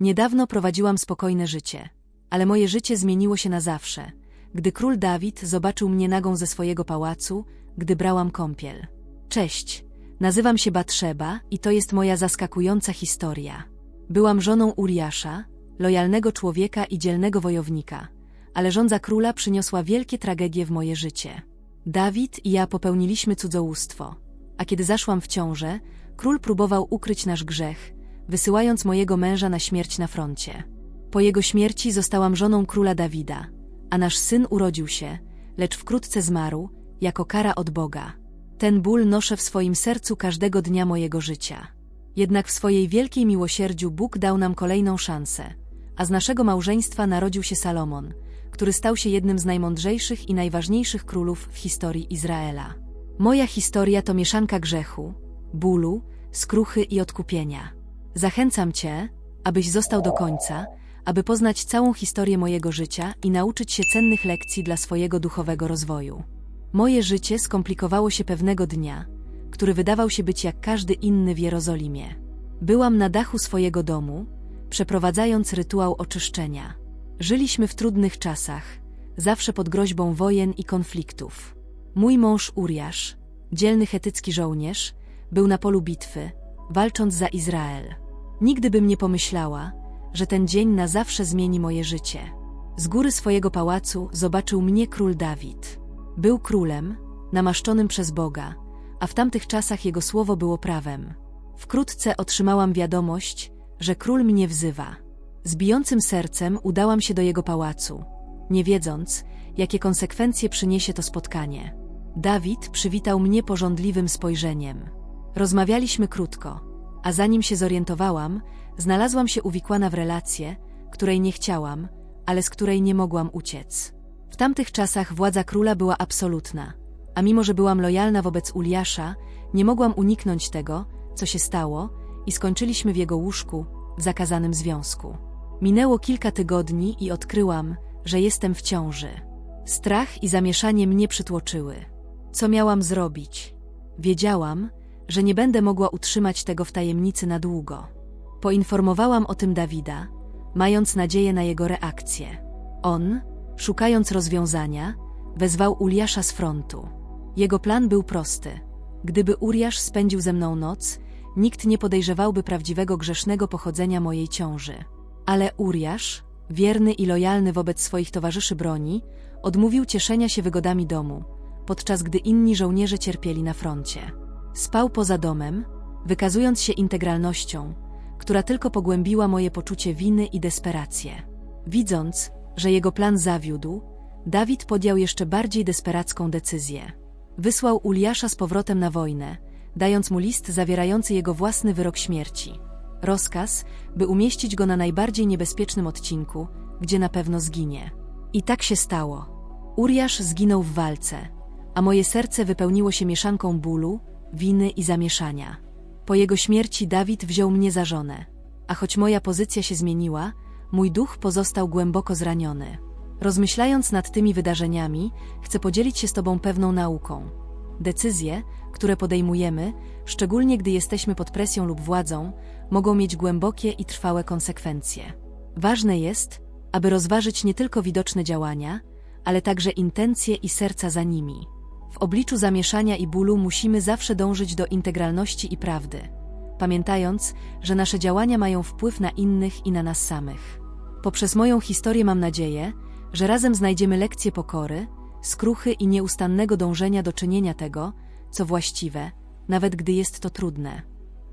Niedawno prowadziłam spokojne życie, ale moje życie zmieniło się na zawsze, gdy król Dawid zobaczył mnie nagą ze swojego pałacu, gdy brałam kąpiel. Cześć, nazywam się Batrzeba i to jest moja zaskakująca historia. Byłam żoną Uriasza, lojalnego człowieka i dzielnego wojownika, ale żądza króla przyniosła wielkie tragedie w moje życie. Dawid i ja popełniliśmy cudzołóstwo, a kiedy zaszłam w ciążę, król próbował ukryć nasz grzech, wysyłając mojego męża na śmierć na froncie. Po jego śmierci zostałam żoną króla Dawida, a nasz syn urodził się, lecz wkrótce zmarł, jako kara od Boga. Ten ból noszę w swoim sercu każdego dnia mojego życia. Jednak w swojej wielkiej miłosierdziu Bóg dał nam kolejną szansę, a z naszego małżeństwa narodził się Salomon, który stał się jednym z najmądrzejszych i najważniejszych królów w historii Izraela. Moja historia to mieszanka grzechu, bólu, skruchy i odkupienia. Zachęcam Cię, abyś został do końca, aby poznać całą historię mojego życia i nauczyć się cennych lekcji dla swojego duchowego rozwoju. Moje życie skomplikowało się pewnego dnia, który wydawał się być jak każdy inny w Jerozolimie. Byłam na dachu swojego domu, przeprowadzając rytuał oczyszczenia. Żyliśmy w trudnych czasach, zawsze pod groźbą wojen i konfliktów. Mój mąż Uriasz, dzielny chetycki żołnierz, był na polu bitwy, walcząc za Izrael. Nigdy bym nie pomyślała, że ten dzień na zawsze zmieni moje życie. Z góry swojego pałacu zobaczył mnie król Dawid. Był królem, namaszczonym przez Boga, a w tamtych czasach jego słowo było prawem. Wkrótce otrzymałam wiadomość, że król mnie wzywa. Z bijącym sercem udałam się do jego pałacu, nie wiedząc, jakie konsekwencje przyniesie to spotkanie. Dawid przywitał mnie pożądliwym spojrzeniem. Rozmawialiśmy krótko, a zanim się zorientowałam, znalazłam się uwikłana w relację, której nie chciałam, ale z której nie mogłam uciec. W tamtych czasach władza króla była absolutna, a mimo że byłam lojalna wobec Uliasza, nie mogłam uniknąć tego, co się stało, i skończyliśmy w jego łóżku, w zakazanym związku. Minęło kilka tygodni i odkryłam, że jestem w ciąży. Strach i zamieszanie mnie przytłoczyły. Co miałam zrobić? Wiedziałam, że nie będę mogła utrzymać tego w tajemnicy na długo. Poinformowałam o tym Dawida, mając nadzieję na jego reakcję. On, szukając rozwiązania, wezwał Uriasza z frontu. Jego plan był prosty. Gdyby Uriasz spędził ze mną noc, nikt nie podejrzewałby prawdziwego grzesznego pochodzenia mojej ciąży. Ale Uriasz, wierny i lojalny wobec swoich towarzyszy broni, odmówił cieszenia się wygodami domu, podczas gdy inni żołnierze cierpieli na froncie. Spał poza domem, wykazując się integralnością, która tylko pogłębiła moje poczucie winy i desperację. Widząc, że jego plan zawiódł, Dawid podjął jeszcze bardziej desperacką decyzję. Wysłał Uliasza z powrotem na wojnę, dając mu list zawierający jego własny wyrok śmierci. Rozkaz, by umieścić go na najbardziej niebezpiecznym odcinku, gdzie na pewno zginie. I tak się stało. Uriasz zginął w walce, a moje serce wypełniło się mieszanką bólu, winy i zamieszania. Po jego śmierci Dawid wziął mnie za żonę, a choć moja pozycja się zmieniła, mój duch pozostał głęboko zraniony. Rozmyślając nad tymi wydarzeniami, chcę podzielić się z Tobą pewną nauką. Decyzje, które podejmujemy, szczególnie gdy jesteśmy pod presją lub władzą, mogą mieć głębokie i trwałe konsekwencje. Ważne jest, aby rozważyć nie tylko widoczne działania, ale także intencje i serca za nimi. W obliczu zamieszania i bólu musimy zawsze dążyć do integralności i prawdy, pamiętając, że nasze działania mają wpływ na innych i na nas samych. Poprzez moją historię mam nadzieję, że razem znajdziemy lekcje pokory, skruchy i nieustannego dążenia do czynienia tego, co właściwe, nawet gdy jest to trudne.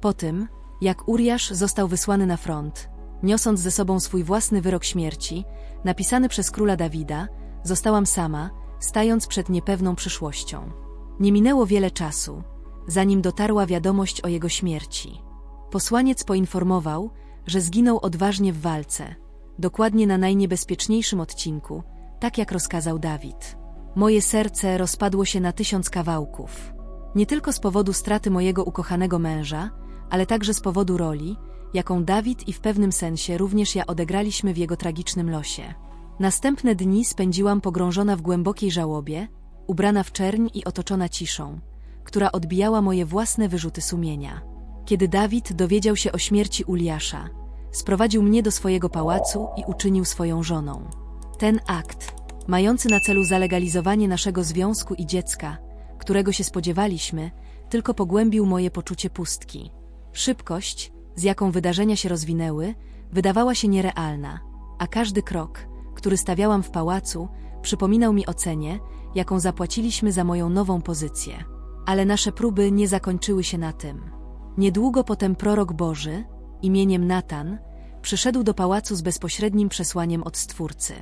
Po tym, jak Uriasz został wysłany na front, niosąc ze sobą swój własny wyrok śmierci, napisany przez króla Dawida, zostałam sama, stając przed niepewną przyszłością. Nie minęło wiele czasu, zanim dotarła wiadomość o jego śmierci. Posłaniec poinformował, że zginął odważnie w walce, dokładnie na najniebezpieczniejszym odcinku, tak jak rozkazał Dawid. Moje serce rozpadło się na tysiąc kawałków. Nie tylko z powodu straty mojego ukochanego męża, ale także z powodu roli, jaką Dawid i w pewnym sensie również ja odegraliśmy w jego tragicznym losie. Następne dni spędziłam pogrążona w głębokiej żałobie, ubrana w czerń i otoczona ciszą, która odbijała moje własne wyrzuty sumienia. Kiedy Dawid dowiedział się o śmierci Uliasza, sprowadził mnie do swojego pałacu i uczynił swoją żoną. Ten akt, mający na celu zalegalizowanie naszego związku i dziecka, którego się spodziewaliśmy, tylko pogłębił moje poczucie pustki. Szybkość, z jaką wydarzenia się rozwinęły, wydawała się nierealna, a każdy krok, który stawiałam w pałacu, przypominał mi o cenie, jaką zapłaciliśmy za moją nową pozycję. Ale nasze próby nie zakończyły się na tym. Niedługo potem prorok Boży, imieniem Natan, przyszedł do pałacu z bezpośrednim przesłaniem od Stwórcy.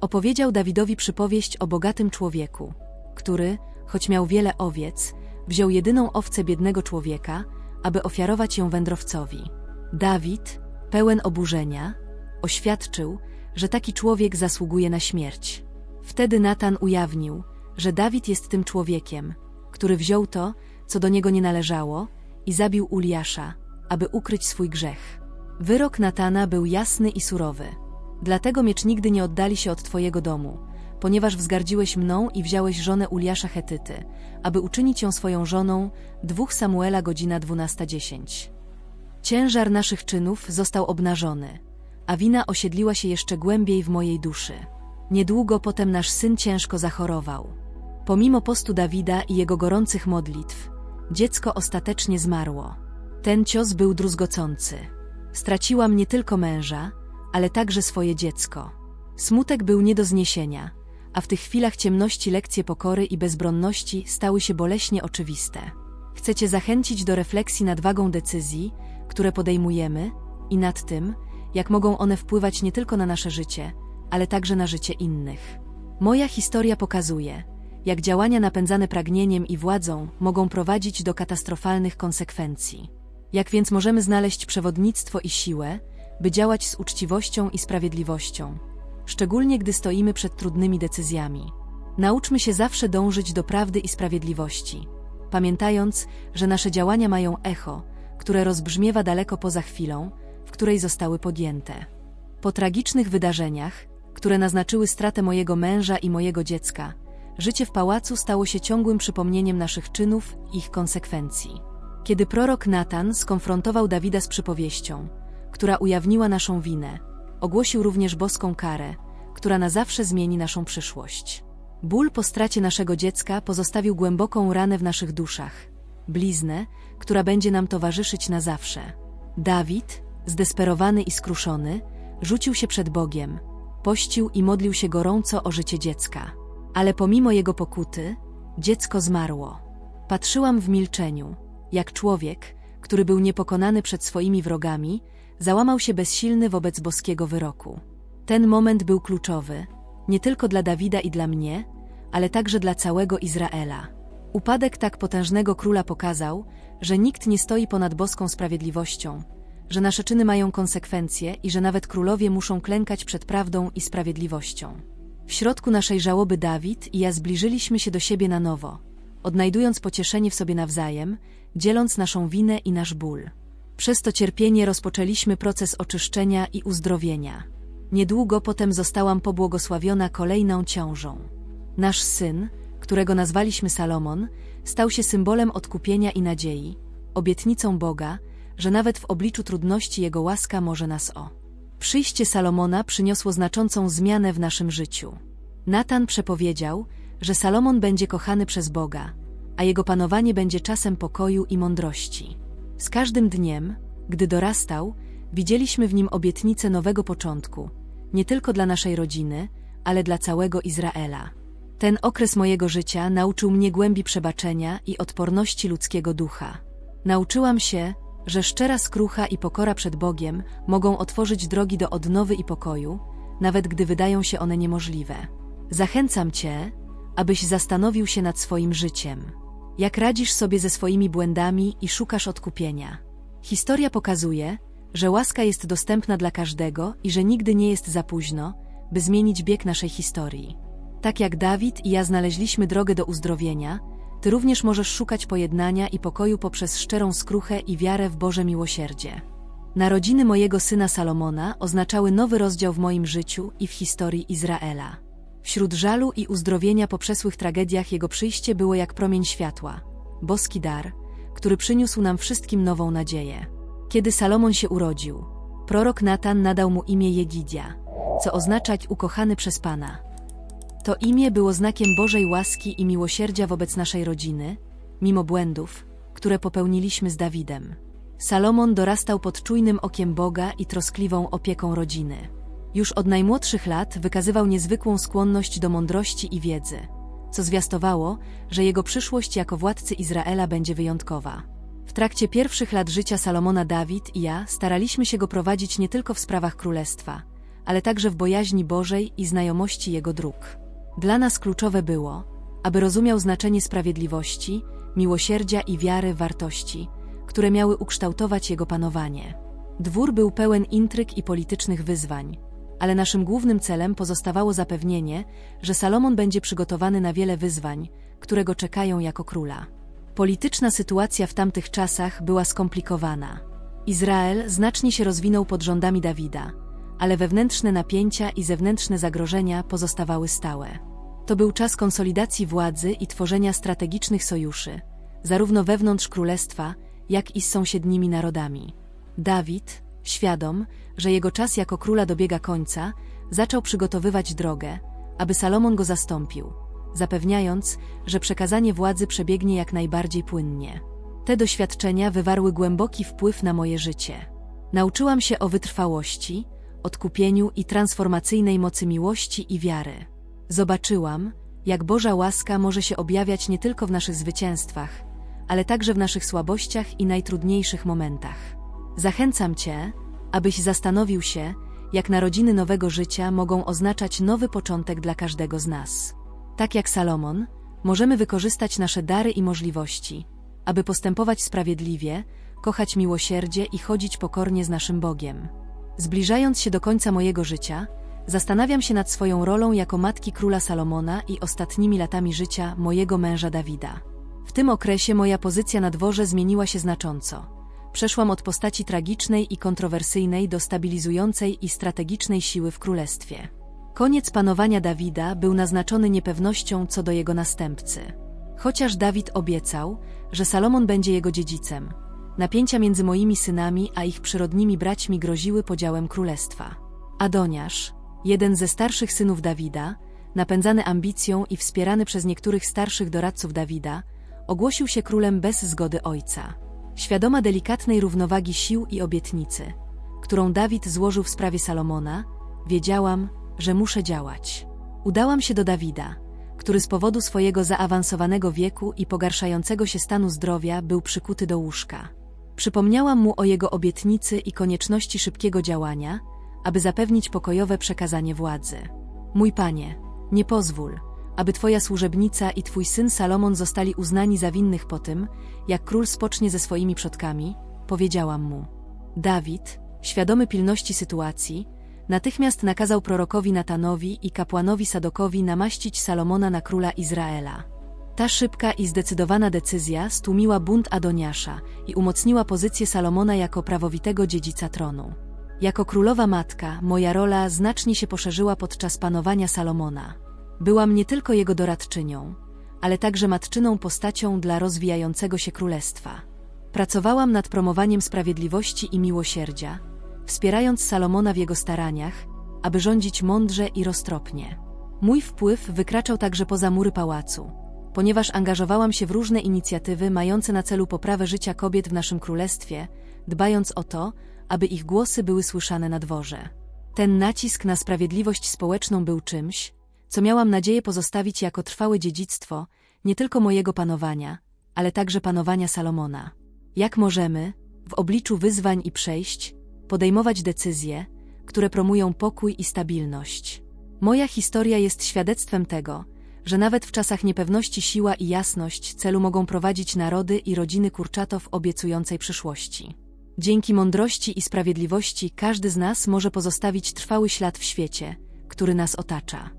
Opowiedział Dawidowi przypowieść o bogatym człowieku, który, choć miał wiele owiec, wziął jedyną owcę biednego człowieka, aby ofiarować ją wędrowcowi. Dawid, pełen oburzenia, oświadczył, że taki człowiek zasługuje na śmierć. Wtedy Natan ujawnił, że Dawid jest tym człowiekiem, który wziął to, co do niego nie należało, i zabił Uliasza, aby ukryć swój grzech. Wyrok Natana był jasny i surowy. Dlatego miecz nigdy nie oddali się od twojego domu, ponieważ wzgardziłeś mną i wziąłeś żonę Uliasza Hetyty, aby uczynić ją swoją żoną, 2 Samuela godzina 12.10. Ciężar naszych czynów został obnażony, a wina osiedliła się jeszcze głębiej w mojej duszy. Niedługo potem nasz syn ciężko zachorował. Pomimo postu Dawida i jego gorących modlitw, dziecko ostatecznie zmarło. Ten cios był druzgocący. Straciłam nie tylko męża, ale także swoje dziecko. Smutek był nie do zniesienia, a w tych chwilach ciemności lekcje pokory i bezbronności stały się boleśnie oczywiste. Chcecie zachęcić do refleksji nad wagą decyzji, które podejmujemy i nad tym, jak mogą one wpływać nie tylko na nasze życie, ale także na życie innych. Moja historia pokazuje, jak działania napędzane pragnieniem i władzą mogą prowadzić do katastrofalnych konsekwencji. Jak więc możemy znaleźć przewodnictwo i siłę, by działać z uczciwością i sprawiedliwością, szczególnie gdy stoimy przed trudnymi decyzjami. Nauczmy się zawsze dążyć do prawdy i sprawiedliwości, pamiętając, że nasze działania mają echo, które rozbrzmiewa daleko poza chwilą, której zostały podjęte. Po tragicznych wydarzeniach, które naznaczyły stratę mojego męża i mojego dziecka, życie w pałacu stało się ciągłym przypomnieniem naszych czynów i ich konsekwencji. Kiedy prorok Natan skonfrontował Dawida z przypowieścią, która ujawniła naszą winę, ogłosił również boską karę, która na zawsze zmieni naszą przyszłość. Ból po stracie naszego dziecka pozostawił głęboką ranę w naszych duszach, bliznę, która będzie nam towarzyszyć na zawsze. Dawid, zdesperowany i skruszony, rzucił się przed Bogiem, pościł i modlił się gorąco o życie dziecka. Ale pomimo jego pokuty, dziecko zmarło. Patrzyłam w milczeniu, jak człowiek, który był niepokonany przed swoimi wrogami, załamał się bezsilny wobec boskiego wyroku. Ten moment był kluczowy, nie tylko dla Dawida i dla mnie, ale także dla całego Izraela. Upadek tak potężnego króla pokazał, że nikt nie stoi ponad boską sprawiedliwością, że nasze czyny mają konsekwencje i że nawet królowie muszą klękać przed prawdą i sprawiedliwością. W środku naszej żałoby Dawid i ja zbliżyliśmy się do siebie na nowo, odnajdując pocieszenie w sobie nawzajem, dzieląc naszą winę i nasz ból. Przez to cierpienie rozpoczęliśmy proces oczyszczenia i uzdrowienia. Niedługo potem zostałam pobłogosławiona kolejną ciążą. Nasz syn, którego nazwaliśmy Salomon, stał się symbolem odkupienia i nadziei, obietnicą Boga, że nawet w obliczu trudności Jego łaska może nas o. Przyjście Salomona przyniosło znaczącą zmianę w naszym życiu. Natan przepowiedział, że Salomon będzie kochany przez Boga, a jego panowanie będzie czasem pokoju i mądrości. Z każdym dniem, gdy dorastał, widzieliśmy w nim obietnicę nowego początku, nie tylko dla naszej rodziny, ale dla całego Izraela. Ten okres mojego życia nauczył mnie głębi przebaczenia i odporności ludzkiego ducha. Nauczyłam się, że szczera skrucha i pokora przed Bogiem mogą otworzyć drogi do odnowy i pokoju, nawet gdy wydają się one niemożliwe. Zachęcam Cię, abyś zastanowił się nad swoim życiem. Jak radzisz sobie ze swoimi błędami i szukasz odkupienia? Historia pokazuje, że łaska jest dostępna dla każdego i że nigdy nie jest za późno, by zmienić bieg naszej historii. Tak jak Dawid i ja znaleźliśmy drogę do uzdrowienia, ty również możesz szukać pojednania i pokoju poprzez szczerą skruchę i wiarę w Boże miłosierdzie. Narodziny mojego syna Salomona oznaczały nowy rozdział w moim życiu i w historii Izraela. Wśród żalu i uzdrowienia po przesłych tragediach jego przyjście było jak promień światła, boski dar, który przyniósł nam wszystkim nową nadzieję. Kiedy Salomon się urodził, Prorok Natan nadał mu imię Jegidia, co oznaczać ukochany przez Pana. To imię było znakiem Bożej łaski i miłosierdzia wobec naszej rodziny, mimo błędów, które popełniliśmy z Dawidem. Salomon dorastał pod czujnym okiem Boga i troskliwą opieką rodziny. Już od najmłodszych lat wykazywał niezwykłą skłonność do mądrości i wiedzy, co zwiastowało, że jego przyszłość jako władcy Izraela będzie wyjątkowa. W trakcie pierwszych lat życia Salomona Dawid i ja staraliśmy się go prowadzić nie tylko w sprawach królestwa, ale także w bojaźni Bożej i znajomości jego dróg. Dla nas kluczowe było, aby rozumiał znaczenie sprawiedliwości, miłosierdzia i wiary w wartości, które miały ukształtować jego panowanie. Dwór był pełen intryg i politycznych wyzwań, ale naszym głównym celem pozostawało zapewnienie, że Salomon będzie przygotowany na wiele wyzwań, które go czekają jako króla. Polityczna sytuacja w tamtych czasach była skomplikowana. Izrael znacznie się rozwinął pod rządami Dawida, ale wewnętrzne napięcia i zewnętrzne zagrożenia pozostawały stałe. To był czas konsolidacji władzy i tworzenia strategicznych sojuszy, zarówno wewnątrz królestwa, jak i z sąsiednimi narodami. Dawid, świadom, że jego czas jako króla dobiega końca, zaczął przygotowywać drogę, aby Salomon go zastąpił, zapewniając, że przekazanie władzy przebiegnie jak najbardziej płynnie. Te doświadczenia wywarły głęboki wpływ na moje życie. Nauczyłam się o wytrwałości, odkupieniu i transformacyjnej mocy miłości i wiary. Zobaczyłam, jak Boża łaska może się objawiać nie tylko w naszych zwycięstwach, ale także w naszych słabościach i najtrudniejszych momentach. Zachęcam Cię, abyś zastanowił się, jak narodziny nowego życia mogą oznaczać nowy początek dla każdego z nas. Tak jak Salomon, możemy wykorzystać nasze dary i możliwości, aby postępować sprawiedliwie, kochać miłosierdzie i chodzić pokornie z naszym Bogiem. Zbliżając się do końca mojego życia, zastanawiam się nad swoją rolą jako matki króla Salomona i ostatnimi latami życia mojego męża Dawida. W tym okresie moja pozycja na dworze zmieniła się znacząco. Przeszłam od postaci tragicznej i kontrowersyjnej do stabilizującej i strategicznej siły w królestwie. Koniec panowania Dawida był naznaczony niepewnością co do jego następcy. Chociaż Dawid obiecał, że Salomon będzie jego dziedzicem, napięcia między moimi synami a ich przyrodnimi braćmi groziły podziałem królestwa. Adoniasz, jeden ze starszych synów Dawida, napędzany ambicją i wspierany przez niektórych starszych doradców Dawida, ogłosił się królem bez zgody ojca. Świadoma delikatnej równowagi sił i obietnicy, którą Dawid złożył w sprawie Salomona, wiedziałam, że muszę działać. Udałam się do Dawida, który z powodu swojego zaawansowanego wieku i pogarszającego się stanu zdrowia był przykuty do łóżka. Przypomniałam mu o jego obietnicy i konieczności szybkiego działania, aby zapewnić pokojowe przekazanie władzy. Mój panie, nie pozwól, aby twoja służebnica i twój syn Salomon zostali uznani za winnych po tym, jak król spocznie ze swoimi przodkami, powiedziałam mu. Dawid, świadomy pilności sytuacji, natychmiast nakazał prorokowi Natanowi i kapłanowi Sadokowi namaścić Salomona na króla Izraela. Ta szybka i zdecydowana decyzja stłumiła bunt Adoniasza i umocniła pozycję Salomona jako prawowitego dziedzica tronu. Jako królowa matka, moja rola znacznie się poszerzyła podczas panowania Salomona. Byłam nie tylko jego doradczynią, ale także matczyną postacią dla rozwijającego się królestwa. Pracowałam nad promowaniem sprawiedliwości i miłosierdzia, wspierając Salomona w jego staraniach, aby rządzić mądrze i roztropnie. Mój wpływ wykraczał także poza mury pałacu, ponieważ angażowałam się w różne inicjatywy mające na celu poprawę życia kobiet w naszym królestwie, dbając o to, aby ich głosy były słyszane na dworze. Ten nacisk na sprawiedliwość społeczną był czymś, co miałam nadzieję pozostawić jako trwałe dziedzictwo nie tylko mojego panowania, ale także panowania Salomona. Jak możemy, w obliczu wyzwań i przejść, podejmować decyzje, które promują pokój i stabilność? Moja historia jest świadectwem tego, że nawet w czasach niepewności siła i jasność celu mogą prowadzić narody i rodziny kurczatow obiecującej przyszłości. Dzięki mądrości i sprawiedliwości każdy z nas może pozostawić trwały ślad w świecie, który nas otacza.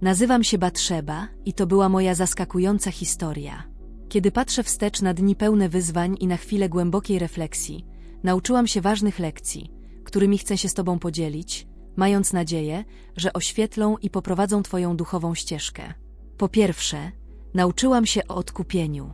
Nazywam się Batrzeba i to była moja zaskakująca historia. Kiedy patrzę wstecz na dni pełne wyzwań i na chwilę głębokiej refleksji, nauczyłam się ważnych lekcji, którymi chcę się z Tobą podzielić, mając nadzieję, że oświetlą i poprowadzą Twoją duchową ścieżkę. Po pierwsze, nauczyłam się o odkupieniu.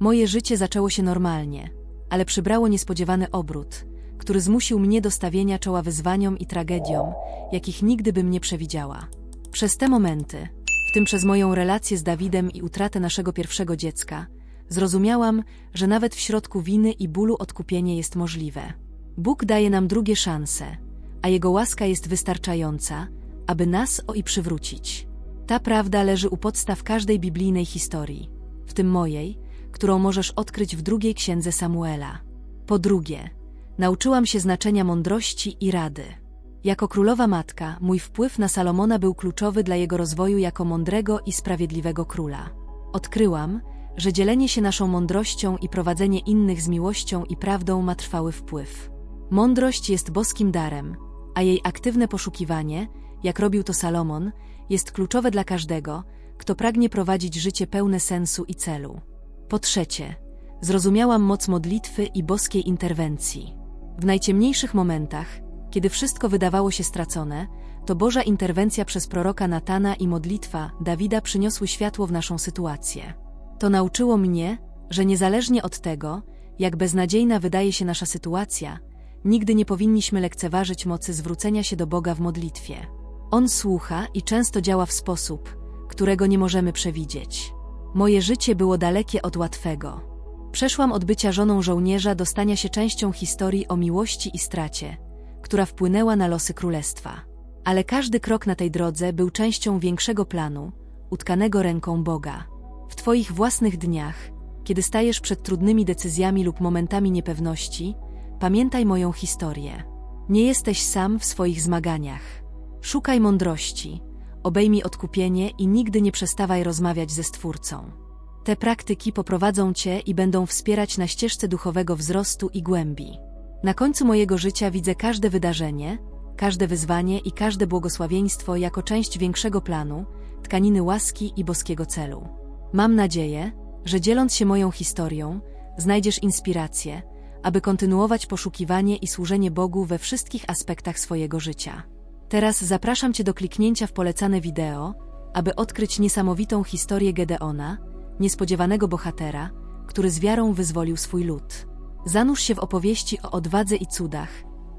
Moje życie zaczęło się normalnie, ale przybrało niespodziewany obrót, który zmusił mnie do stawienia czoła wyzwaniom i tragediom, jakich nigdy bym nie przewidziała. Przez te momenty, w tym przez moją relację z Dawidem i utratę naszego pierwszego dziecka, zrozumiałam, że nawet w środku winy i bólu odkupienie jest możliwe. Bóg daje nam drugie szanse, a Jego łaska jest wystarczająca, aby nas o i przywrócić. Ta prawda leży u podstaw każdej biblijnej historii, w tym mojej, którą możesz odkryć w drugiej księdze Samuela. Po drugie, nauczyłam się znaczenia mądrości i rady. Jako królowa matka, mój wpływ na Salomona był kluczowy dla jego rozwoju jako mądrego i sprawiedliwego króla. Odkryłam, że dzielenie się naszą mądrością i prowadzenie innych z miłością i prawdą ma trwały wpływ. Mądrość jest boskim darem, a jej aktywne poszukiwanie, jak robił to Salomon, jest kluczowe dla każdego, kto pragnie prowadzić życie pełne sensu i celu. Po trzecie, zrozumiałam moc modlitwy i boskiej interwencji. W najciemniejszych momentach, kiedy wszystko wydawało się stracone, to Boża interwencja przez proroka Natana i modlitwa Dawida przyniosły światło w naszą sytuację. To nauczyło mnie, że niezależnie od tego, jak beznadziejna wydaje się nasza sytuacja, nigdy nie powinniśmy lekceważyć mocy zwrócenia się do Boga w modlitwie. On słucha i często działa w sposób, którego nie możemy przewidzieć. Moje życie było dalekie od łatwego. Przeszłam od bycia żoną żołnierza do stania się częścią historii o miłości i stracie, która wpłynęła na losy królestwa. Ale każdy krok na tej drodze był częścią większego planu, utkanego ręką Boga. W Twoich własnych dniach, kiedy stajesz przed trudnymi decyzjami lub momentami niepewności, pamiętaj moją historię. Nie jesteś sam w swoich zmaganiach. Szukaj mądrości, obejmij odkupienie i nigdy nie przestawaj rozmawiać ze Stwórcą. Te praktyki poprowadzą Cię i będą wspierać na ścieżce duchowego wzrostu i głębi. Na końcu mojego życia widzę każde wydarzenie, każde wyzwanie i każde błogosławieństwo jako część większego planu, tkaniny łaski i boskiego celu. Mam nadzieję, że dzieląc się moją historią, znajdziesz inspirację, aby kontynuować poszukiwanie i służenie Bogu we wszystkich aspektach swojego życia. Teraz zapraszam Cię do kliknięcia w polecane wideo, aby odkryć niesamowitą historię Gedeona, niespodziewanego bohatera, który z wiarą wyzwolił swój lud. Zanurz się w opowieści o odwadze i cudach,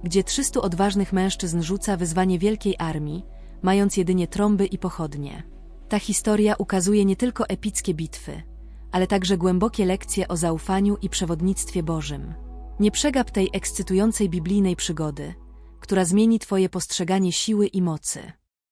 gdzie 300 odważnych mężczyzn rzuca wyzwanie wielkiej armii, mając jedynie trąby i pochodnie. Ta historia ukazuje nie tylko epickie bitwy, ale także głębokie lekcje o zaufaniu i przewodnictwie Bożym. Nie przegap tej ekscytującej biblijnej przygody, która zmieni Twoje postrzeganie siły i mocy.